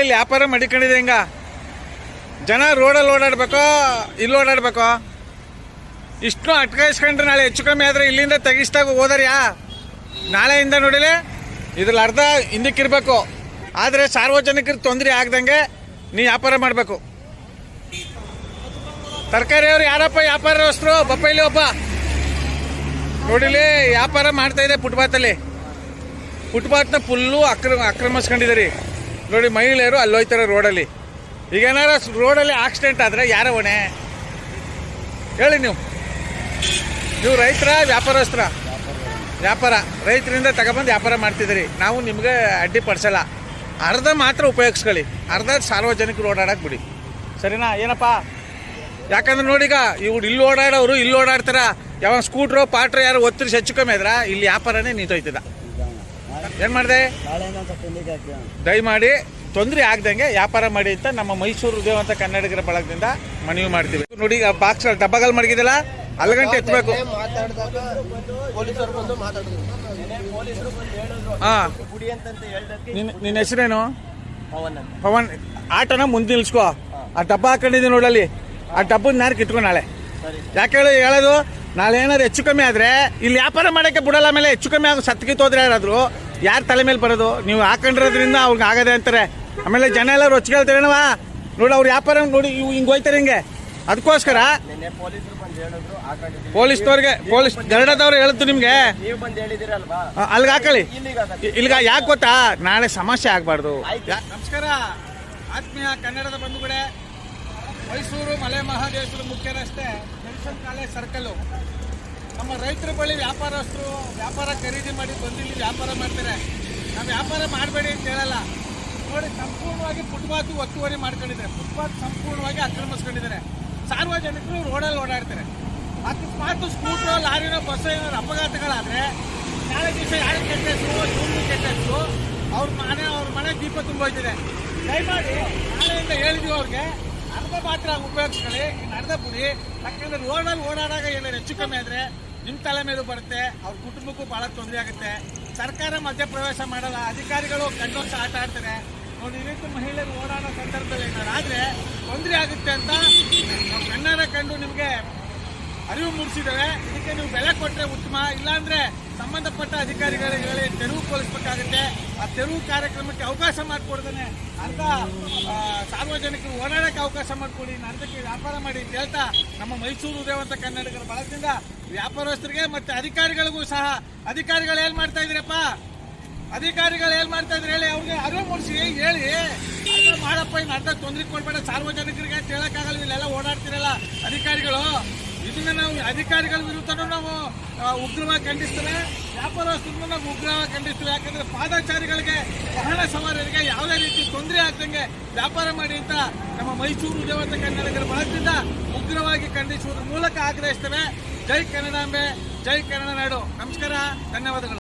ಇಲ್ಲಿ ವ್ಯಾಪಾರ ಮಡಿಕೊಂಡಿದೆ ಹಿಂಗ? ಜನ ರೋಡಲ್ಲಿ ಓಡಾಡ್ಬೇಕೋ, ಇಲ್ಲಿ ಓಡಾಡ್ಬೇಕೋ? ಇಷ್ಟು ಅಟ್ಕಾಯಿಸ್ಕೊಂಡ್ರೆ ನಾಳೆ ಹೆಚ್ಚು ಕಮ್ಮಿ ಆದರೆ ಇಲ್ಲಿಂದ ತೆಗಿಸ್ದಾಗ ಹೋದರ್ಯಾ ನಾಳೆಯಿಂದ ನೋಡಿಲಿ, ಇದ್ರಲ್ಲಿ ಅರ್ಧ ಹಿಂದಕ್ಕಿರ್ಬೇಕು ಆದರೆ ಸಾರ್ವಜನಿಕರಿಗೆ ತೊಂದರೆ ಆಗ್ದಂಗೆ ನೀ ವ್ಯಾಪಾರ ಮಾಡಬೇಕು. ತರಕಾರಿಯವ್ರು ಯಾರಪ್ಪ ವ್ಯಾಪಾರಸ್ಥರು? ಬಪ್ಪ ಇಲ್ಲಿ ಒಬ್ಬ. ನೋಡಿಲಿ, ವ್ಯಾಪಾರ ಮಾಡ್ತಾ ಇದೆ ಫುಟ್ಪಾತಲ್ಲಿ ಫುಟ್ಪಾತ್ನ ಫುಲ್ಲು ಅಕ್ರಮ ಆಕ್ರಮಿಸ್ಕೊಂಡಿದ್ದಾರೆ ನೋಡಿ, ಮಹಿಳೆಯರು ಅಲ್ಲಿ ಹೋಯ್ತಾರೆ ರೋಡಲ್ಲಿ. ಈಗ ಏನಾರ ರೋಡಲ್ಲಿ ಆಕ್ಸಿಡೆಂಟ್ ಆದರೆ ಯಾರ ಹೊಣೆ? ಹೇಳಿ ನೀವು. ನೀವು ರೈತರ ವ್ಯಾಪಾರಸ್ಥರ. ವ್ಯಾಪಾರ. ರೈತರಿಂದ ತಗೊಬಂದು ವ್ಯಾಪಾರ ಮಾಡ್ತಿದ್ದೀರಿ. ನಾವು ನಿಮಗೆ ಅಡ್ಡಿ ಪಡಿಸಲ್ಲ. ಅರ್ಧ ಮಾತ್ರ ಉಪಯೋಗಿಸ್ಕೊಳ್ಳಿ. ಅರ್ಧ ಸಾರ್ವಜನಿಕರು ಓಡಾಡಕ್ಕೆ ಬಿಡಿ. ಸರಿನಾ? ಏನಪ್ಪ? ಯಾಕಂದ್ರೆ ನೋಡಿಗ ಇವ್ರು ಇಲ್ಲಿ ಓಡಾಡೋರು, ಇಲ್ಲಿ ಓಡಾಡ್ತಾರ. ಯಾವ ಸ್ಕೂಟ್ರು ಪಾಟ್ರು ಯಾರು ಒತ್ತಿರಿ ಹೆಚ್ಚು ಕಮ್ಮಿ ಆದ್ರೆ ಇಲ್ಲಿ ವ್ಯಾಪಾರನೇ ನಿಂತೋಯ್ತದ. ಏನು ಮಾಡಿದೆ? ದಯಮಾಡಿ ತೊಂದರೆ ಆಗ್ದಂಗೆ ವ್ಯಾಪಾರ ಮಾಡಿ ಅಂತ ನಮ್ಮ ಮೈಸೂರು ದೇವಂತ ಕನ್ನಡಿಗರ ಬಳಗದಿಂದ ಮನವಿ ಮಾಡ್ತೀವಿ. ನೋಡಿ ಆ ಬಾಕ್ಸ್ ಡಬ್ಬಗಳು ಮಡಗಿದಲ್ಲ ಅಲ್ಗಂಟೆ ಎತ್ತಬೇಕು ಹಾ. ನಿನ್ನ ಹೆಸರೇನು? ಪವನ್ ಆಟೋನ ಮುಂದೆ ನಿಲ್ಸ್ಕೋ. ಆ ಡಬ್ಬ ಹಾಕೊಂಡಿದ್ದೀನಿ ನೋಡಲ್ಲಿ. ಆ ಡಬ್ಬದ ನಾರು ಇಟ್ಕೊ ನಾಳೆ. ಯಾಕೆ ಹೇಳು ಹೇಳೋದು? ನಾಳೆ ಏನಾದ್ರು ಹೆಚ್ಚು ಕಮ್ಮಿ ಆದ್ರೆ ಇಲ್ಲಿ ವ್ಯಾಪಾರ ಮಾಡೋಕ್ಕೆ ಬಿಡಲ್ಲ ಆಮೇಲೆ ಹೆಚ್ಚು ಕಮ್ಮಿ ಆಗೋ ಸತ್ಕಿತ್ತು ಹೋದ್ರೆ ಯಾರಾದ್ರು ಯಾರು ತಲೆ ಮೇಲೆ ಬರೋದು? ನೀವು ಹಾಕೊಂಡಿರೋದ್ರಿಂದ ಅವ್ರಿಗೆ ಆಗದೆ ಅಂತಾರೆ. ಆಮೇಲೆ ಜನ ಎಲ್ಲ ರೊಚ್ಚಿಗೆಳ್ತಾರೇನವ ನೋಡಿ ಅವ್ರು ವ್ಯಾಪಾರ ನೋಡಿ ಇವು ಹಿಂಗೆ ಹೋಯ್ತಾರೆ ಹಿಂಗೆ. ಅದಕ್ಕೋಸ್ಕರ ಹೇಳಿದ್ರು ಪೊಲೀಸ್ನವ್ರಿಗೆ ಪೊಲೀಸ್ ಗರಡದವ್ರು ಹೇಳಿದ್ದು ನಿಮಗೆ? ನೀವು ಬಂದು ಹೇಳಿದಿರಲ್ವಾ? ಅಲ್ಲಿಗೆ ಹಾಕೊಳ್ಳಿ. ಇಲ್ಲಿಗೆ ಯಾಕೆ ಗೊತ್ತಾ? ನಾಳೆ ಸಮಸ್ಯೆ ಆಗ್ಬಾರ್ದು. ಆಯ್ತು. ನಮಸ್ಕಾರ. ಆತ್ಮೀಯ ಕನ್ನಡದ ಬಂಧುಗಳೇ ಮೈಸೂರು ಮಲೆ ಮಹಾದೇಶ್ವರ ಮುಖ್ಯ ರಸ್ತೆ ಕಾಲೇಜ್ ಸರ್ಕಲ್ಲು. ನಮ್ಮ ರೈತರ ಬಳಿ ವ್ಯಾಪಾರಸ್ಥರು ವ್ಯಾಪಾರ ಖರೀದಿ ಮಾಡಿ ಬಂದಿಲ್ಲಿ ವ್ಯಾಪಾರ ಮಾಡ್ತಾರೆ. ನಾವು ವ್ಯಾಪಾರ ಮಾಡಬೇಡಿ ಅಂತ ಹೇಳಲ್ಲ. ನೋಡಿ, ಸಂಪೂರ್ಣವಾಗಿ ಫುಟ್ಪಾತ್ ಒತ್ತುವರಿ ಮಾಡ್ಕೊಂಡಿದ್ದಾರೆ. ಫುಟ್ಪಾತ್ ಸಂಪೂರ್ಣವಾಗಿ ಆಕ್ರಮಿಸ್ಕೊಂಡಿದ್ದಾರೆ. ಸಾರ್ವಜನಿಕರು ರೋಡಲ್ಲಿ ಓಡಾಡ್ತಾರೆ. ಅಕಸ್ಮಾತ್ ಸ್ಕೂಟ್ರೋ, ಲಾರಿನೋ ಬಸ್ ಏನಾದ್ರು ಅಪಘಾತಗಳಾದರೆ ನಾಳೆ ದಿವಸ ಯಾರು ಕೆಟ್ಟು ಭೂಮಿ ಕೆಟ್ಟು ಅವ್ರ ಮನೆ ಅವ್ರ ಮನೆ ದೀಪ ತುಂಬೋಯ್ತಿದೆ. ದಯಮಾಡಿ ನಾಳೆಯಿಂದ ಹೇಳಿದ್ವಿ ಅವ್ರಿಗೆ, ಅರ್ಧ ಮಾತ್ರ ಉಪಯೋಗಿಸ್ಕೊಳ್ಳಿ, ಇನ್ನು ಬಿಡಿ. ಯಾಕಂದ್ರೆ ರೋಡಲ್ಲಿ ಓಡಾಡಾಗ ಏನಾದ್ರು ಹೆಚ್ಚು ಕಮ್ಮಿ ಆದರೆ ನಿಮ್ಮ ತಲೆ ಮೇಲೂ ಬರುತ್ತೆ, ಅವ್ರ ಕುಟುಂಬಕ್ಕೂ ಭಾಳ ತೊಂದರೆ ಆಗುತ್ತೆ. ಸರ್ಕಾರ ಮಧ್ಯಪ್ರವೇಶ ಮಾಡಲ್ಲ, ಅಧಿಕಾರಿಗಳು ಕಣ್ಣೋಸ ಆಟ ಆಡ್ತಾರೆ. ನೋಡಿ ಈ ಮಹಿಳೆಯರು ಓಡಾಡೋ ಸಂದರ್ಭದಲ್ಲಿ ಏನಾದ್ರು ಆದರೆ ತೊಂದರೆ ಆಗುತ್ತೆ ಅಂತ ನಾವು ಕಣ್ಣಾರ ಕಂಡು ನಿಮಗೆ ಅರಿವು ಮೂಡಿಸಿದ್ದೇವೆ. ಇದಕ್ಕೆ ನೀವು ಬೆಲೆ ಕೊಟ್ಟರೆ ಉತ್ತಮ, ಇಲ್ಲಾಂದ್ರೆ ಸಂಬಂಧಪಟ್ಟ ಅಧಿಕಾರಿಗಳಿಗೆ ತೆರವು ಕೊಲಿಸ್ಬೇಕಾಗುತ್ತೆ ಆ ತೆರವು ಕಾರ್ಯಕ್ರಮಕ್ಕೆ ಅವಕಾಶ ಮಾಡಿಕೊಡ್ದೇನೆ ಅಂತ ಸಾರ್ವಜನಿಕರು ಓಡಾಡಕ್ಕೆ ಅವಕಾಶ ಮಾಡಿಕೊಡಿ. ನಂದಕ್ಕೆ ವ್ಯಾಪಾರ ಮಾಡಿ ಅಂತ ಹೇಳ್ತಾ ನಮ್ಮ ಮೈಸೂರು ಉದಯವಂತ ಕನ್ನಡಿಗರ ಬಳಗದಿಂದ ವ್ಯಾಪಾರಸ್ಥರಿಗೆ ಮತ್ತೆ ಅಧಿಕಾರಿಗಳಿಗೂ ಸಹ, ಅಧಿಕಾರಿಗಳು ಏನ್ ಮಾಡ್ತಾ ಇದ್ದೀರಪ್ಪ ಅಧಿಕಾರಿಗಳು ಏನ್ ಮಾಡ್ತಾ ಇದ್ರೆ ಹೇಳಿ, ಅವ್ರಿಗೆ ಅರಿವು ಮೂಡಿಸಿ ಹೇಳಿ. ಮಾಡಪ್ಪ, ಇನ್ನು ಅರ್ಧ ತೊಂದರೆ ಕೊಡ್ಬೇಡ, ಸಾರ್ವಜನಿಕರಿಗೆ ಅಂತ ಹೇಳಕ್ಕಾಗಲ್ಲ ಇಲ್ಲೆಲ್ಲ ಓಡಾಡ್ತಿರಲ್ಲ ಅಧಿಕಾರಿಗಳು. ಇದನ್ನ ನಾವು ಅಧಿಕಾರಿಗಳ ವಿರುದ್ಧ ನಾವು ಉಗ್ರವಾಗಿ ಖಂಡಿಸ್ತಾರೆ. ವ್ಯಾಪಾರ ನಾವು ಉಗ್ರವಾಗಿ ಖಂಡಿಸ್ತೀವಿ. ಯಾಕಂದ್ರೆ ಪಾದಚಾರಿಗಳಿಗೆ ವಾಹನ ಸವಾರರಿಗೆ ಯಾವುದೇ ರೀತಿ ತೊಂದರೆ ಆಗ್ದಂಗೆ ವ್ಯಾಪಾರ ಮಾಡಿ ಅಂತ ನಮ್ಮ ಮೈಸೂರು ಉದ್ಯಮದ ಕನ್ನಡಿಗರ ಬಳಗದಿಂದ ಉಗ್ರವಾಗಿ ಖಂಡಿಸುವುದರ ಮೂಲಕ ಆಗ್ರಹಿಸ್ತೇವೆ. ಜೈ ಕನ್ನಡಾಂಬೆ, ಜೈ ಕನ್ನಡ ನಾಡು. ನಮಸ್ಕಾರ, ಧನ್ಯವಾದಗಳು.